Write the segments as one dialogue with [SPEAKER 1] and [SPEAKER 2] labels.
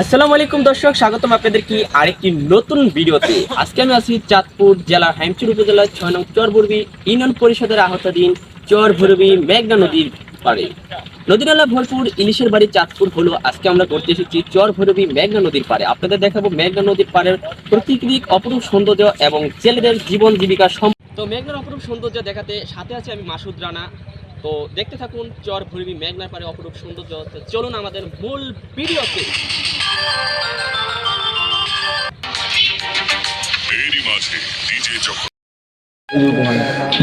[SPEAKER 1] আসসালামু আলাইকুম দর্শক, স্বাগতম আপনাদেরকে আরেকটি নতুন ভিডিওতে। আজকে আমি আছি চাঁদপুর জেলার হাইমচুর উপজেলার ছয় নং চরবুরবি ইউনিয়ন পরিষদের আহতাধীন চর ভৈরবী মেঘনা নদীর পাড়ে। নদীনালা ভরপুর ইলিশের বাড়ি চাঁদপুর হলো, আজকে আমরা করতে এসেছি চর ভৈরবী মেঘনা নদীর পাড়ে। আপনাদের দেখাবো মেঘনা নদীর পাড়ের প্রাকৃতিক অপরূপ সৌন্দর্য এবং ছেলেদের জীবন জীবিকা তো মেঘনার অপরূপ সৌন্দর্য দেখাতে সাথে আছে আমি মাসুদ রানা। তো দেখতে থাকুন চর ভৈরবী মেঘনার পাড়ে অপরূপ সৌন্দর্য। চলুন আমাদের মূল ভিডিওতে।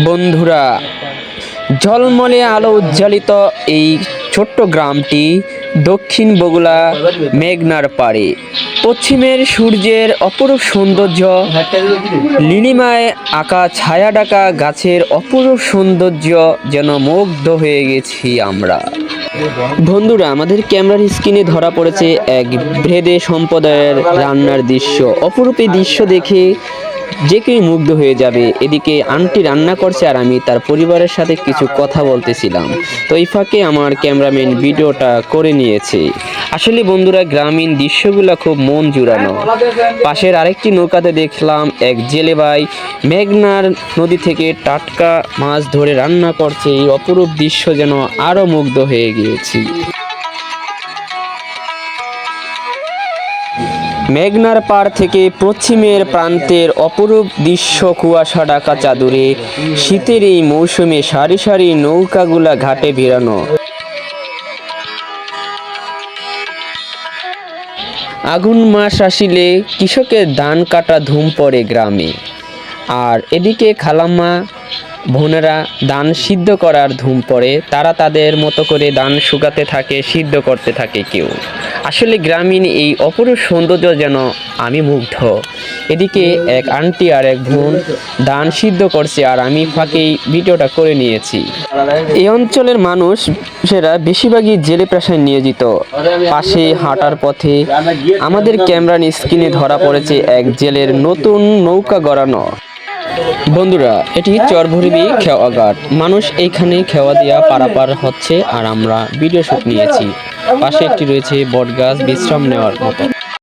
[SPEAKER 1] বন্ধুরা, ঝলমলে আলো উজ্জ্বলিত এই ছোট্ট গ্রামটি দক্ষিণ বগুলা মেঘনার পাড়ে। পশ্চিমের সূর্যের অপরূপ সৌন্দর্য, লিলিমায় আঁকা ছায়া ডাকা গাছের অপরূপ সৌন্দর্য যেন মুগ্ধ হয়ে গেছি আমরা। বন্ধুরা, আমাদের ক্যামেরার স্ক্রিনে ধরা পড়েছে এক ভেদে সম্প্রদায়ের রান্নার দৃশ্য। অপরূপ দৃশ্য দেখে যে কেউ মুগ্ধ হয়ে যাবে, এদিকে আন্টি রান্না করছে আর আমি তার পরিবারের সাথে কিছু কথা বলতেছিলাম। তো এই ফাঁকে আমার ক্যামেরাম্যান ভিডিওটা করে নিয়েছে। আসলে বন্ধুরা, গ্রামীণ দৃশ্যগুলো খুব মন জুড়ানো। পাশের আরেকটি নৌকাতে দেখলাম এক জেলে ভাই মেঘনার নদী থেকে টাটকা মাছ ধরে রান্না করছে। এই অপরূপ দৃশ্য যেন আরও মুগ্ধ হয়ে গিয়েছি। মেঘনার পাড় থেকে পশ্চিমের প্রান্তের অপরূপ দৃশ্য কুয়াশা ঢাকা চাদরে। শীতের এই মৌসুমে সারি সারি নৌকাগুলা ঘাটে ভিড়ানো। আগুন মাস আসিলে কৃষকের ধান কাটা ধুম পড়ে গ্রামে। আর এদিকে খালাম্মা বোনেরা ধান সিদ্ধ করার ধুম পড়ে, তারা তাদের মতো করে ধান শুকাতে থাকে, সিদ্ধ করতে থাকে কেউ। আসলে গ্রামীণ এই অপরূপ সৌন্দর্য যেন আমি মুগ্ধ। এদিকে এক আন্টি আর এক বোন ধান সিদ্ধ করছে আর আমি ফাঁকেই ভিডিওটা করে নিয়েছি। এই অঞ্চলের মানুষ সেরা বেশিরভাগই জেলে পেশায় নিয়োজিত। পাশে হাঁটার পথে আমাদের ক্যামেরার স্ক্রিনে ধরা পড়েছে এক জেলের নতুন নৌকা গড়ানো। বন্ধুরা, এটি চরভরিবি খেওয়াঘাট। মানুষ এইখানে খেওয়া দিয়া পারাপার হচ্ছে আর আমরা ভিডিও শুট নিয়েছি। পাশে একটি রয়েছে বটগাছ বিশ্রাম নেওয়ার মতো।